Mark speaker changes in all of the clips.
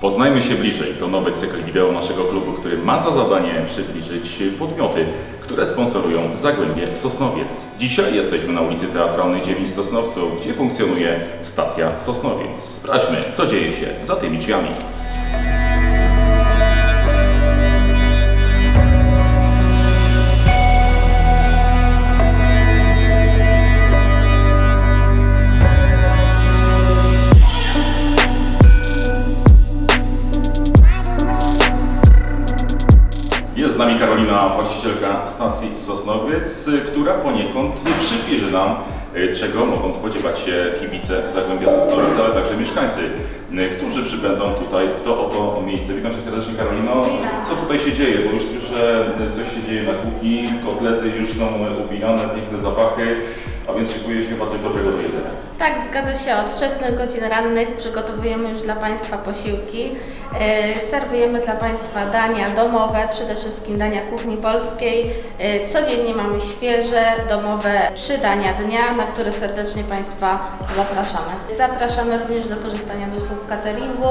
Speaker 1: Poznajmy się bliżej. To nowy cykl wideo naszego klubu, który ma za zadanie przybliżyć podmioty, które sponsorują Zagłębie Sosnowiec. Dzisiaj jesteśmy na ulicy Teatralnej 9 w Sosnowcu, gdzie funkcjonuje stacja Sosnowiec. Sprawdźmy, co dzieje się za tymi drzwiami. Jest z nami Karolina, właścicielka stacji Sosnowiec, y, która poniekąd przybliży nam, y, czego mogą spodziewać się kibice Zagłębia Sosnowiec, ale także mieszkańcy, y, którzy przybędą tutaj w to oto miejsce. Witam Cię serdecznie Karolino. Co tutaj się dzieje? Bo już słyszę, coś się dzieje na kuchni, kotlety już są upijane, piękne zapachy, a więc szykuje się chyba coś dobrego do jedzenia.
Speaker 2: Tak, zgadza się. Od wczesnych godzin rannych przygotowujemy już dla Państwa posiłki. Yy, serwujemy dla Państwa dania domowe, przede wszystkim dania kuchni polskiej. Yy, codziennie mamy świeże, domowe trzy dania dnia, na które serdecznie Państwa zapraszamy. Zapraszamy również do korzystania z usług cateringu.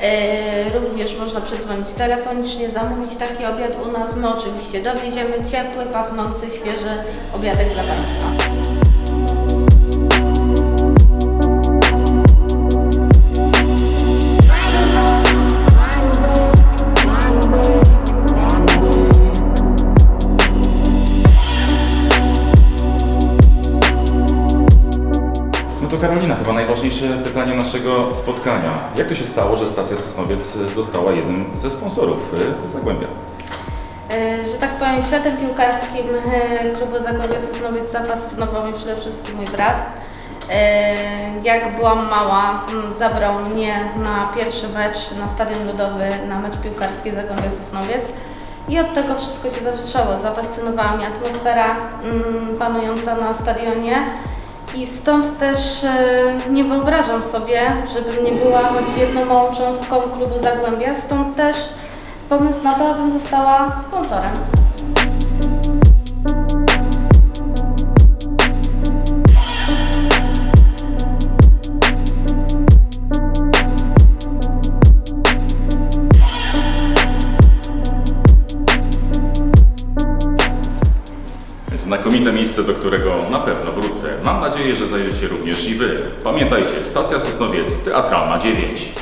Speaker 2: Yy, również można przedzwonić telefonicznie, zamówić taki obiad u nas. My oczywiście dowieziemy ciepły, pachnący, świeży obiadek dla Państwa.
Speaker 1: No to Karolina, chyba najważniejsze pytanie naszego spotkania. Jak to się stało, że stacja Sosnowiec została jednym ze sponsorów y, Zagłębia?
Speaker 2: E, że tak powiem, światem piłkarskim e, klubu Zagłębia Sosnowiec zafascynował mnie przede wszystkim mój brat. E, Jak byłam mała, zabrał mnie na pierwszy mecz na Stadion Ludowy, na mecz piłkarski Zagłębia Sosnowiec. I od tego wszystko się zaczęło. Zafascynowała mnie atmosfera panująca na stadionie. I stąd też e, nie wyobrażam sobie, żebym nie była choć jedną małą cząstką klubu Zagłębia. Stąd też pomysł na to, abym została sponsorem.
Speaker 1: Znakomite miejsce, do którego na pewno wrócę. Mam nadzieję, że zajrzycie również i Wy. Pamiętajcie, stacja Sosnowiec, Teatralna 9.